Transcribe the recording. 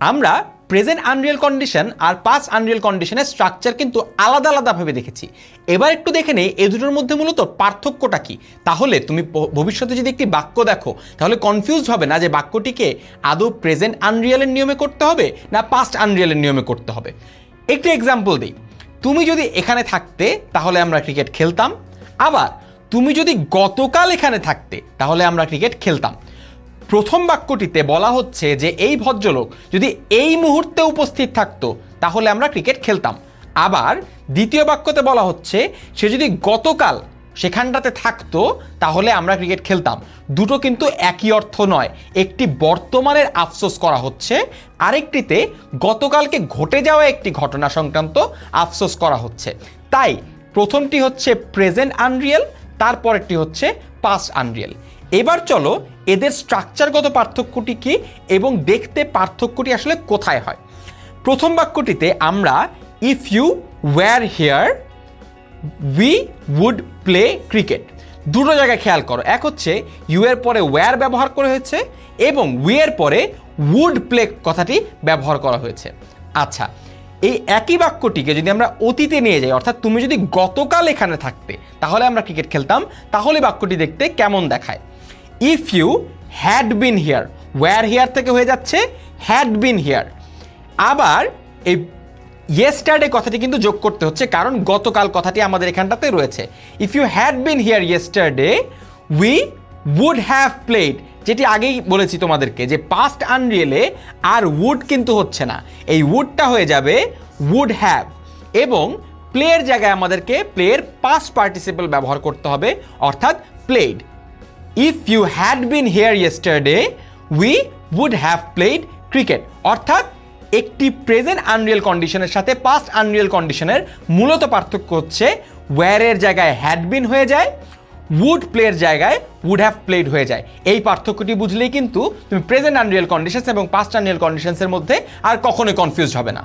আমরা present unreal condition আর past unreal কন্ডিশনের স্ট্রাকচার কিন্তু আলাদা আলাদাভাবে দেখেছি। এবার একটু দেখে নেই, এই দুটোর মধ্যে মূলত পার্থক্যটা কি? তাহলে তুমি ভবিষ্যতে যদি একটি বাক্য দেখো, তাহলে কনফিউজড হবে না যে বাক্যটিকে আদৌ প্রেজেন্ট আনরিয়েলের নিয়মে করতে হবে না পাস্ট আনরিয়েলের নিয়মে করতে হবে। একটি এক্সাম্পল দিই। তুমি যদি এখানে থাকতে, তাহলে আমরা ক্রিকেট খেলতাম। আবার তুমি যদি গতকাল এখানে থাকতে, তাহলে আমরা ক্রিকেট খেলতাম। প্রথম বাক্যটিতে বলা হচ্ছে যে, এই ভদ্রলোক যদি এই মুহূর্তে উপস্থিত থাকতো, তাহলে আমরা ক্রিকেট খেলতাম। আবার দ্বিতীয় বাক্যতে বলা হচ্ছে, সে যদি গতকাল সেখানটাতে থাকতো, তাহলে আমরা ক্রিকেট খেলতাম। দুটো কিন্তু একই অর্থ নয়। একটি বর্তমানের আফসোস করা হচ্ছে, আরেকটিতে গতকালকে ঘটে যাওয়া একটি ঘটনা সংক্রান্ত আফসোস করা হচ্ছে। তাই প্রথমটি হচ্ছে প্রেজেন্ট আনরিয়েল তারপরেরটি হচ্ছে পাস্ট আনরিয়েল এবার চলো এদের স্ট্রাকচারগত পার্থক্যটি কি এবং দেখতে পার্থক্যটি আসলে কোথায় হয়? প্রথম বাক্যটিতে আমরা if you were here we would play cricket দুটো জায়গায় খেয়াল করো। এক হচ্ছে ইউ এর পরে ওয়্যার ব্যবহার করা হয়েছে এবং উই এর পরে উড প্লে কথাটি ব্যবহার করা হয়েছে। আচ্ছা এই একই বাক্যটিকে যদি আমরা অতীতে নিয়ে যাই, অর্থাৎ তুমি যদি গতকাল এখানে থাকতে, তাহলে আমরা ক্রিকেট খেলতাম, তাহলে বাক্যটি দেখতে কেমন দেখায়? If you had been here. Were here থেকে হয়ে যাচ্ছে হ্যাড বিন হিয়ার। আবার এই ইয়েস্টারডে কথাটি কিন্তু যোগ করতে হচ্ছে, কারণ গতকাল কথাটি আমাদের এখানটাতে রয়েছে। If you had been here yesterday, we would have played. যেটি আগেই বলেছি তোমাদেরকে, যে পাস্ট আনরিয়েলে আর উড কিন্তু হচ্ছে না। এই উডটা হয়ে যাবে উড হ্যাভ এবং প্লেয়ের জায়গায় আমাদেরকে প্লেয়ের পাস্ট পার্টিসিপেল ব্যবহার করতে হবে, অর্থাৎ played if you had been here yesterday we would have played cricket অর্থাৎ, একটি প্রেজেন্ট আনরিয়েল কন্ডিশনের সাথে পাস্ট আনরিয়েল কন্ডিশনের মূলত পার্থক্য হচ্ছে ওয়্যারের জায়গায় হ্যাড বিন হয়ে যায় উড প্লেয়ের জায়গায় উড হ্যাভ প্লেড হয়ে যায়। এই পার্থক্যটি বুঝলেই কিন্তু তুমি প্রেজেন্ট আনরিয়েল কন্ডিশনস এবং পাস্ট আনরিয়েল কন্ডিশনসের মধ্যে আর কখনোই কনফিউজ হবে না।